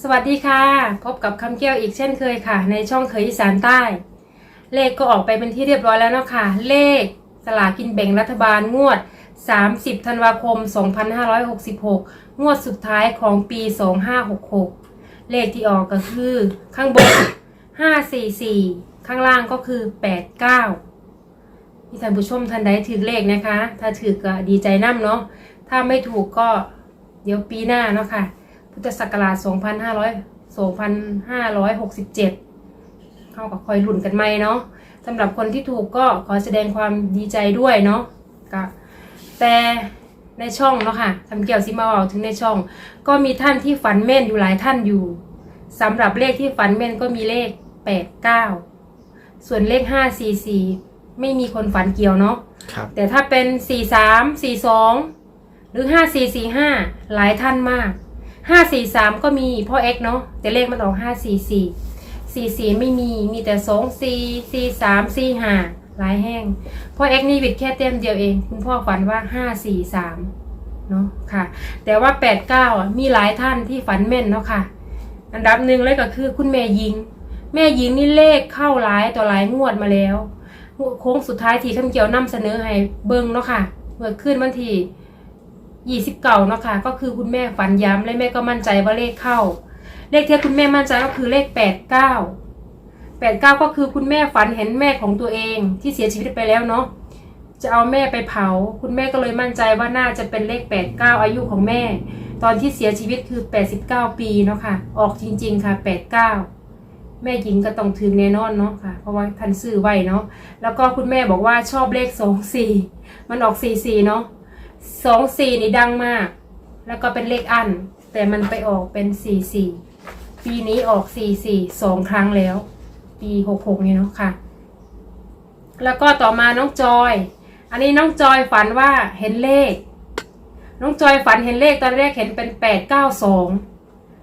สวัสดีค่ะ พบกับคำเกี้ยวอีกเช่นเคยค่ะ ในช่องเคยอีสานใต้ เลขก็ออกไปเป็นที่เรียบร้อยแล้วเนาะค่ะ เลขสลากินแบ่งรัฐบาลงวด 30 ธันวาคม 2566 งวดสุดท้ายของปี 2566 เลขที่ออกก็คือข้างบน 544 ข้างล่างก็คือ 89ที่ท่านผู้ชมท่านใดถือเลขนะคะ ถ้าถือก็ดีใจน้ำเนาะถ้าไม่ถูกก็เดี๋ยวปีหน้าเนาะค่ะ พุทธศักราช 2500 2567เข้ากับคอยหลุ่นกันไหมเนาะสำหรับคนที่ถูกก็ขอแสดงความดีใจด้วยเนาะก็แต่ในช่องเนาะค่ะทำเกี่ยวซิมาเอาถึงในช่อง ก็มีท่านที่ฝันแม่นอยู่หลายท่านอยู่สำหรับเลขที่ฝันแม่นก็มีเลข 89 ส่วนเลข 544 ไม่มีคนฝันเกี่ยวเนาะครับแต่ถ้าเป็น 4 3 4 2 หรือ 5 4 4 5 หลายท่านมาก 5 4 3ก็มีพ่อเอ็กเนาะแต่เลขมันออก5 4 4 4 4ไม่มีมีแต่2 4 4 3 4 5หลายแห้งพ่อเอ็กนี่วิดแค่เต็มเดียวเอง คุณพ่อฝันว่า5 4 3เนาะค่ะ แต่ว่า8 9อะมีหลายท่านที่ฝันแม่นเนาะค่ะ อันดับหนึ่งเลยก็คือคุณแม่ยิง แม่ยิงนี่เลขเข้าหลายต่อหลายงวดมาแล้วโค้งสุดท้ายที่คำเกี่ยวนำเสนอให้เบิ่งเนาะค่ะเมื่อขึ้นวันที่ ยี่สิบเก่าเนาะค่ะก็คือคุณแม่ฝันย้ำและแม่ก็มั่นใจว่าเลขเข้า เลขที่คุณแม่มั่นใจก็คือเลขแปดเก้าแปดเก้าก็คือคุณแม่ฝันเห็นแม่ของตัวเองที่เสียชีวิตไปแล้วเนาะจะเอาแม่ไปเผา คุณแม่ก็เลยมั่นใจว่าน่าจะเป็นเลขแปดเก้าอายุของแม่ ตอนที่เสียชีวิตคือแปดสิบเก้าปีเนาะค่ะ ออกจริง ๆค่ะแปดเก้าแม่หญิงก็ต้องถึงแน่นอนเนาะค่ะ เพราะว่าท่านซื้อไว้เนาะแล้วก็คุณแม่บอกว่าชอบเลขสองสี่มันออกสี่สี่เนาะ สองสี่นี่ดังมาก แล้วก็เป็นเลขอัน แต่มันไปออกเป็นสี่สี่ปีนี้ออกสี่สี่สองครั้งแล้ว ปีหกหกนี่เนาะค่ะ แล้วก็ต่อมาน้องจอย อันนี้น้องจอยฝันว่าเห็นเลข น้องจอยฝันเห็นเลขตอนแรกเห็นเป็นแปดเก้าสอง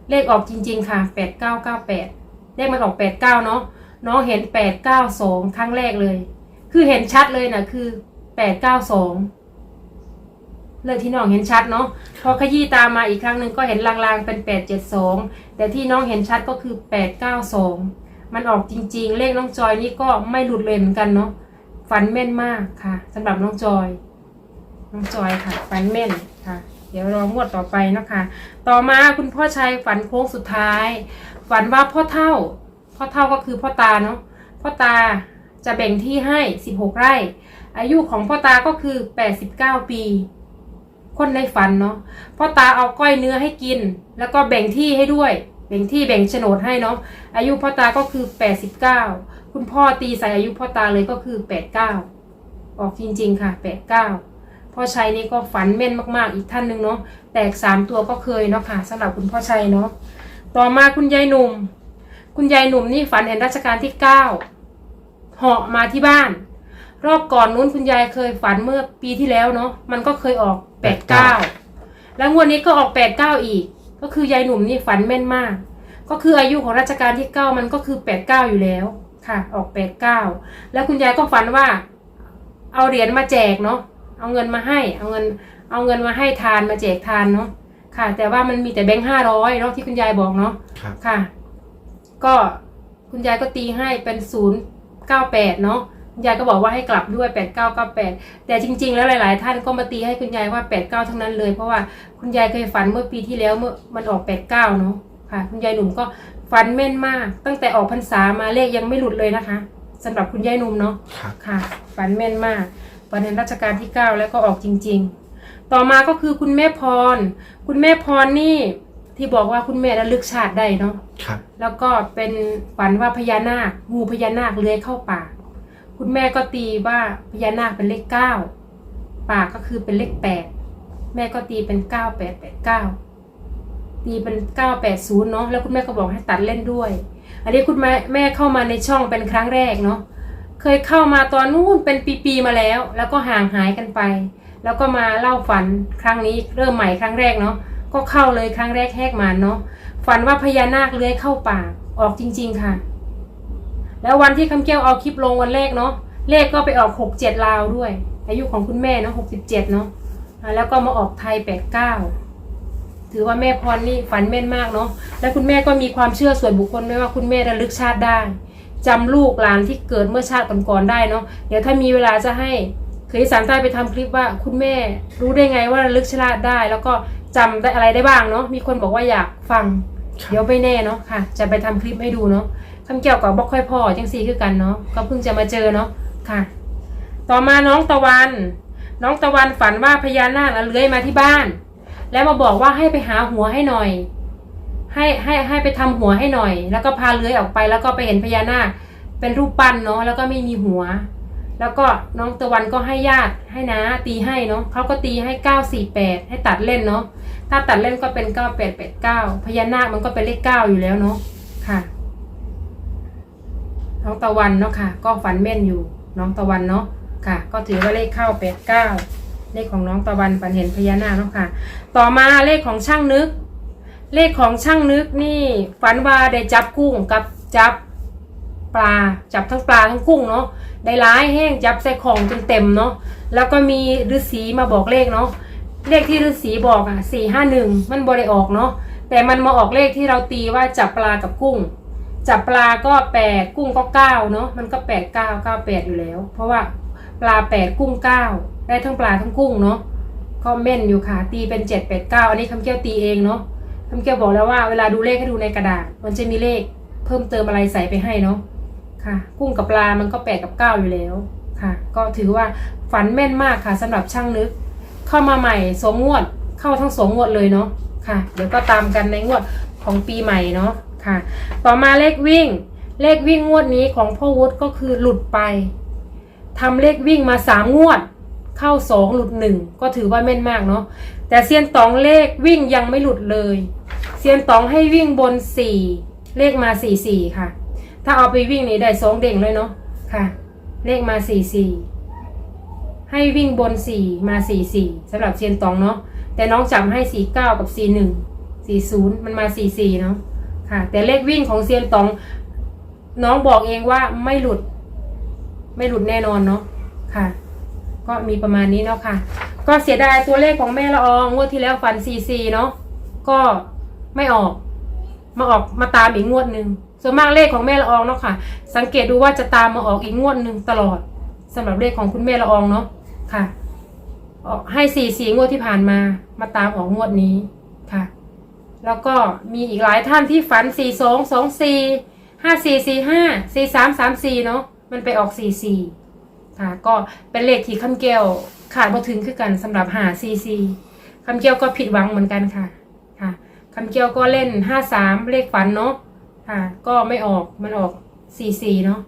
เลขออกจริง ๆ ค่ะแปดเก้าเก้าแปดเลขมันออกแปดเก้าเนาะน้องเห็นแปดเก้าสองครั้งแรกเลย คือเห็นชัดเลยนะคือแปดเก้าสอง เลยที่น้องเห็นชัดเนาะพอขยี้ตามมาอีกครั้งหนึ่งก็เห็นลางๆเป็นแปดเจ็ดสองแต่ที่น้องเห็นชัดก็คือแปดเก้าสองมันออกจริงๆ เลขน้องจอยนี่ก็ไม่หลุดเลยเหมือนกันเนาะฝันแม่นมากค่ะสำหรับน้องจอย น้องจอยค่ะฝันแม่นค่ะ เดี๋ยวรองวดต่อไปนะคะ ต่อมาคุณพ่อชัยฝันโค้งสุดท้าย ฝันว่าพ่อเท่า พ่อเท่าก็คือพ่อตาเนาะพ่อตาจะแบ่งที่ให้ 16 ไร่ อายุของพ่อตาก็คือ 89 ปี คนในฝันเนาะพ่อตาเอาก้อยเนื้อให้กิน แล้วก็แบ่งที่ให้ด้วย แบ่งที่แบ่งโฉนดให้เนาะอายุพ่อตาก็คือ89คุณพ่อตีใส่อายุพ่อตาเลยก็คือ89ออกจริง ๆ ค่ะ89พ่อชัยนี่ก็ฝันแม่นมากๆ อีกท่านหนึ่งเนาะแตกสามตัวก็เคยเนาะค่ะสำหรับคุณพ่อชัยเนาะต่อมาคุณยายหนุ่ม คุณยายหนุ่มนี่ฝันเห็นรัชกาลที่เก้าเหาะมาที่บ้าน รอบก่อนนู้นคุณยายเคยฝันเมื่อปีที่แล้วเนาะมันก็เคยออกแปดเก้าแล้วงวดนี้ก็ออกแปดเก้าอีก ก็คือยายหนุ่มนี่ฝันแม่นมาก ก็คืออายุของรัชกาลที่เก้ามันก็คือแปดเก้าอยู่แล้วค่ะ ออกแปดเก้าแล้วคุณยายก็ฝันว่า เอาเหรียญมาแจกเนาะเอาเงินมาให้ เอาเงิน เอาเงินมาให้ทานมาแจกทานเนาะค่ะ แต่ว่ามันมีแต่แบงค์ห้าร้อยเนาะที่คุณยายบอกเนาะครับค่ะ ก็คุณยายก็ตีให้เป็นศูนย์เก้าแปดเนาะคุณ ยายก็บอกว่าให้กลับด้วยแปดเก้าเก้าแปดแต่จริง ๆ แล้วหลาย ๆ ท่านก็มาตีให้คุณยายว่าแปดเก้าทั้งนั้นเลย เพราะว่าคุณยายเคยฝันเมื่อปีที่แล้วเมื่อมันออกแปดเก้าเนาะค่ะ คุณยายหนุ่มก็ฝันแม่นมาก ตั้งแต่ออกพรรษามาเลขยังไม่หลุดเลยนะคะสำหรับคุณยายหนุ่มเนาะครับค่ะ ฝันแม่นมากฝันเห็นรัชกาลที่ 9 แล้วก็ออกจริง ๆ ต่อมาก็คือคุณแม่พร คุณแม่พรนี่ที่บอกว่าคุณแม่ระลึกชาติได้เนาะครับแล้วก็เป็นฝันว่าพญานาคงูพญานาคเลื้อยเข้าปาก คุณแม่ก็ตีว่าพญานาคเป็นเลขเก้าปากก็คือเป็นเลขแปดแม่ก็ตีเป็นเก้าแปดแปดเก้าตีเป็นเก้าแปดศูนย์เนาะแล้วคุณแม่ก็บอกให้ตัดเล่นด้วย อันนี้คุณแม่แม่เข้ามาในช่องเป็นครั้งแรกเนาะเคยเข้ามาตอนนู้นเป็นปีๆมาแล้ว แล้วก็ห่างหายกันไป แล้วก็มาเล่าฝันครั้งนี้เริ่มใหม่ครั้งแรกเนาะก็เข้าเลยครั้งแรกแหกมาเนาะฝันว่าพญานาคเลื้อยเข้าป่าออกจริง ๆค่ะ แล้ววันที่คำแก้วเอาคลิปลงวันแรกเนาะเลขก็ไปออกหกเจ็ดลาวด้วย อายุของคุณแม่เนาะหกสิบเจ็ดเนาะอ่าแล้วก็มาออกไทยแปดเก้าถือว่าแม่พรนี่ฝันแม่นมากเนาะและคุณแม่ก็มีความเชื่อส่วนบุคคลไม่ว่าคุณแม่ระลึกชาติได้จำลูกหลานที่เกิดเมื่อชาติก่อนๆได้เนาะเดี๋ยวถ้ามีเวลาจะให้เคยสารใต้ไปทำคลิปว่าคุณแม่รู้ได้ไงว่าระลึกชาติได้ แล้วก็จำได้อะไรได้บ้างเนาะมีคนบอกว่าอยากฟัง เดี๋ยวไม่แน่เนาะค่ะ จะไปทำคลิปให้ดูเนาะ คำเกี่ยวกับบอกค่อยพ่อจังซีคือกันเนาะก็เพิ่งจะมาเจอเนาะค่ะ ต่อมาน้องตะวัน น้องตะวันฝันว่าพญานาคเลื้อยมาที่บ้าน แล้วมาบอกว่าให้ไปหาหัวให้หน่อย ให้ให้ให้ไปทำหัวให้หน่อย แล้วก็พาเลื้อยออกไป แล้วก็ไปเห็นพญานาคเป็นรูปปั้นเนาะแล้วก็ไม่มีหัว แล้วก็น้องตะวันก็ให้ญาติให้นะตีให้เนาะเขาก็ตีให้เก้าสี่แปดให้ตัดเล่นเนาะถ้าตัดเล่นก็เป็นเก้าแปดแปดเก้าพญานาคมันก็เป็นเลขเก้าอยู่แล้วเนาะค่ะ น้องตะวันเนาะค่ะ ก็ฝันแม่นอยู่น้องตะวันเนาะค่ะ ก็ถือว่าเลขเข้าแปดเก้าเลขของน้องตะวันฝันเห็นพญานาคเนาะค่ะ ต่อมาเลขของช่างนึก เลขของช่างนึกนี่ฝันว่าได้จับกุ้งกับจับปลาจับทั้งปลาทั้งกุ้งเนาะได้ร้ายแห้งจับใส่ของจนเต็มเนาะแล้วก็มีฤาษีมาบอกเลขเนาะเลขที่ฤาษีบอกอะสี่ห้าหนึ่งมันบริออกเนาะแต่มันมาออกเลขที่เราตีว่าจับปลากับกุ้ง จับปลาก็แปดกุ้งก็เก้าเนาะมันก็แปดเก้าเก้าแปดอยู่แล้ว เพราะว่าปลาแปดกุ้งเก้าได้ทั้งปลาทั้งกุ้งเนาะก็แม่นอยู่ค่ะ ตีเป็นเจ็ดแปดเก้าอันนี้คำเกี้ยวตีเองเนาะคำเกี้ยวบอกแล้วว่าเวลาดูเลขให้ดูในกระดาษ มันจะมีเลข เพิ่มเติมอะไรใส่ไปให้เนาะค่ะ กุ้งกับปลามันก็แปดกับเก้าอยู่แล้วค่ะ ก็ถือว่าฝันแม่นมากค่ะสำหรับช่างนึก เข้ามาใหม่สองงวดเข้าทั้งสองงวดเลยเนาะค่ะ เดี๋ยวก็ตามกันในงวดของปีใหม่เนาะ ค่ะ ต่อมาเลขวิ่ง เลขวิ่งงวดนี้ของพ่อวุฒิก็คือหลุดไปทำเลขวิ่งมาสามงวด เข้าสองหลุดหนึ่งก็ถือว่าแม่นมากเนาะแต่เซียนตองเลขวิ่งยังไม่หลุดเลยเซียนตองให้วิ่งบนสี่เลขมาสี่สี่ค่ะ ถ้าเอาไปวิ่งนี่ได้สองเด้งเลยเนาะค่ะ เลขมาสี่สี่ให้วิ่งบนสี่มาสี่สี่สำหรับเซียนตองเนาะแต่น้องจำให้สี่เก้ากับสี่หนึ่งสี่ศูนย์มันมาสี่สี่เนาะ ค่ะแต่เลขวิ่งของเซียนตอง น้องบอกเองว่าไม่หลุด ไม่หลุดแน่นอนเนาะค่ะ ก็มีประมาณนี้เนาะค่ะ ก็เสียดายตัวเลขของแม่ละอองงวดที่แล้วฟันซีซีเนาะก็ไม่ออก มาออกมาตามอีกงวดหนึ่งส่วนมากเลขของแม่ละอองเนาะค่ะ สังเกตดูว่าจะตามมาออกอีกงวดหนึ่งตลอดสำหรับเลขของคุณแม่ละอองเนาะค่ะออกให้สี่สี่งวดที่ผ่านมา มาตามออกงวดนี้ค่ะ แล้วก็มีอีกหลายท่านที่ฝันสี่สองสองสี่ห้าสี่สี่ห้าสี่สามสามสี่เนาะมันไปออกสี่สี่ค่ะก็เป็นเลขที่คำเกียวขาดมาถึงคือกันสำหรับหาสี่สี่คำเกียวก็ผิดหวังเหมือนกันค่ะค่ะคำเกียวก็เล่นห้าสามเลขฝันเนาะค่ะ ก็ไม่ออกมันออกสี่สี่เนาะ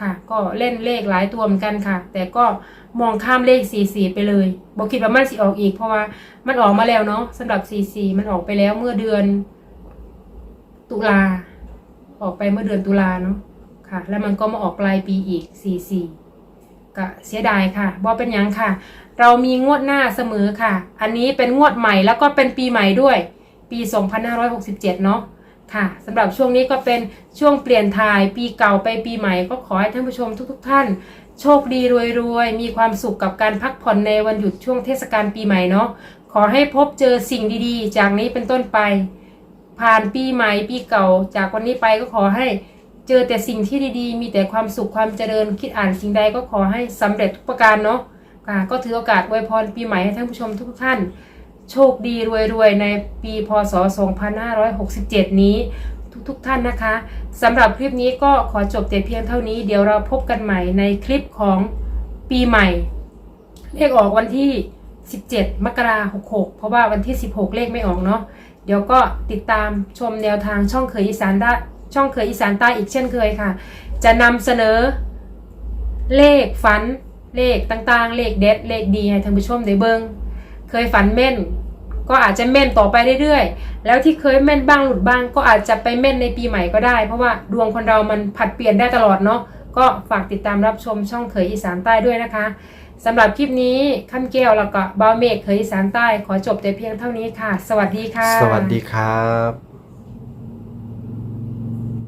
ค่ะ ก็เล่นเลขหลายตัวเหมือนกันค่ะ แต่ก็ มองข้ามเลขสี่สี่ไปเลยบอกคิดว่ามันสิออกอีก เพราะว่ามันออกมาแล้วเนาะสำหรับ CC มันออกไปแล้วเมื่อเดือน ตุลาออกไปเมื่อเดือนตุลาเนาะค่ะ แล้วมันก็มาออกปลายปีอีก CC ก็เสียดายค่ะบอเป็นยังค่ะ เรามีงวดหน้าเสมอค่ะ อันนี้เป็นงวดใหม่แล้วก็เป็นปีใหม่ด้วย ปี 2567 เนาะค่ะสำหรับช่วงนี้ก็เป็นช่วงเปลี่ยนถ่ายปีเก่าไปปีใหม่ ก็ขอให้ท่านผู้ชมทุก ๆ ท่าน โชคดีรวยๆ มีความสุขกับการพักผ่อนในวันหยุดช่วงเทศกาลปีใหม่เนาะ ขอให้พบเจอสิ่งดีๆ จากนี้เป็นต้นไป ผ่านปีใหม่ปีเก่า จากวันนี้ไปก็ขอให้เจอแต่สิ่งที่ดีๆ มีแต่ความสุขความเจริญ คิดอ่านสิ่งใดก็ขอให้สำเร็จทุกประการเนาะะก็ถือโอกาสอวยพรปีใหม่ให้ท่านผู้ชมทุกท่าน โชคดีรวยๆ ในปีพศ 2567 นี้ ทุกๆท่านนะคะสำหรับคลิปนี้ก็ขอจบแต่เพียงเท่านี้เดี๋ยวเราพบกันใหม่ในคลิปของปีใหม่ เลขออกวันที่ 17 มกราคม66เพราะว่าวันที่ 16 เลขไม่ออกเนาะเดี๋ยวก็ติดตามชมแนวทางช่องเคยอีสานได้ช่องเคยอีสานใต้อีกเช่นเคยค่ะ จะนำเสนอ เลขฝันเลขต่างๆ เลขเด็ดเลขดีให้ท่านผู้ชมได้เบิงเคยฝันแม่น ก็อาจจะแม่นต่อไปเรื่อยๆ แล้วที่เคยแม่นบ้างหลุดบ้าง ก็อาจจะไปแม่นในปีใหม่ก็ได้ เพราะว่าดวงคนเรามันผัดเปลี่ยนได้ตลอดเนาะ ก็ฝากติดตามรับชมช่องเขยอีสานใต้ด้วยนะคะสำหรับคลิปนี้ข้ามแก้วแล้วก็บาเมกเขยอีสานใต้ ขอจบแต่เพียงเท่านี้ค่ะ สวัสดีค่ะ สวัสดีครับ